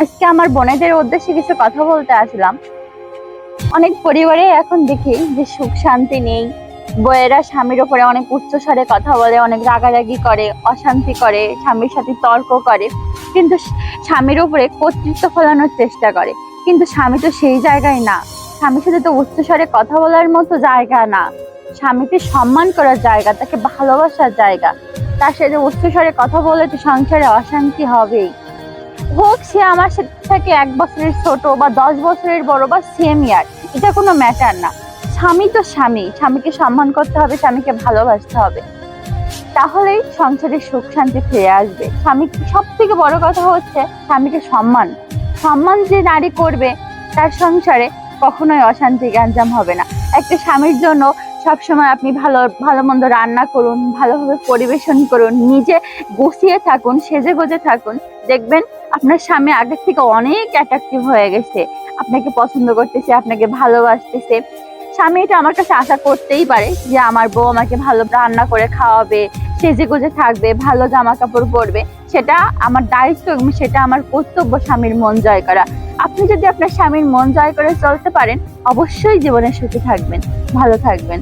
আজকে আমার বোনেদের উদ্দেশ্যে কিছু কথা বলতে আসলাম। অনেক পরিবারে এখন দেখি যে সুখ শান্তি নেই। বইয়েরা স্বামীর ওপরে অনেক উচ্চস্বরে কথা বলে, অনেক রাগারাগি করে, অশান্তি করে, স্বামীর সাথে তর্ক করে। কিন্তু স্বামীর উপরে কর্তৃত্ব ফলানোর চেষ্টা করে। কিন্তু স্বামী তো সেই জায়গায় না। স্বামীর সাথে তো উচ্চস্বরে কথা বলার মতো জায়গা না। স্বামীকে সম্মান করার জায়গা, তাকে ভালোবাসার জায়গা। তার সাথে উচ্চস্বরে কথা বলে তো সংসারে অশান্তি হবেই। হোক, সে আমার থেকে এক বছরের ছোট বা দশ বছরের বড় বা সেম ইয়ার এটা কোনো ম্যাটার না। স্বামী তো স্বামী। স্বামীকে সম্মান করতে হবে, স্বামীকে ভালোবাসতে হবে। তাহলেই সংসারে সুখ শান্তি ফিরে আসবে। স্বামী সব থেকে বড় কথা হচ্ছে স্বামীকে সম্মান। সম্মান যে নারী করবে, তার সংসারে কখনোই অশান্তি, গ্যাঞ্জাম হবে না। একটা স্বামীর জন্য সবসময় আপনি ভালো ভালো মন্দ রান্না করুন, ভালোভাবে পরিবেশন করুন, নিজে গুছিয়ে থাকুন, সেজে গুজে থাকুন। দেখবেন আপনার স্বামী আগের থেকে অনেক অ্যাট্রাকটিভ হয়ে গেছে। আপনাকে পছন্দ করতেছে, আপনাকে ভালোবাসতেছে। স্বামী এটা আমার কাছে আশা করতেই পারে যে আমার বউ আমাকে ভালো রান্না করে খাওয়াবে, সেজে গুজে থাকবে, ভালো জামা কাপড় পরবে। সেটা আমার দায়িত্ব এবং সেটা আমার কর্তব্য স্বামীর মন জয় করা। আপনি যদি আপনার স্বামীর মন জয় করে চলতে পারেন, অবশ্যই জীবনে সুখী থাকবেন, ভালো থাকবেন।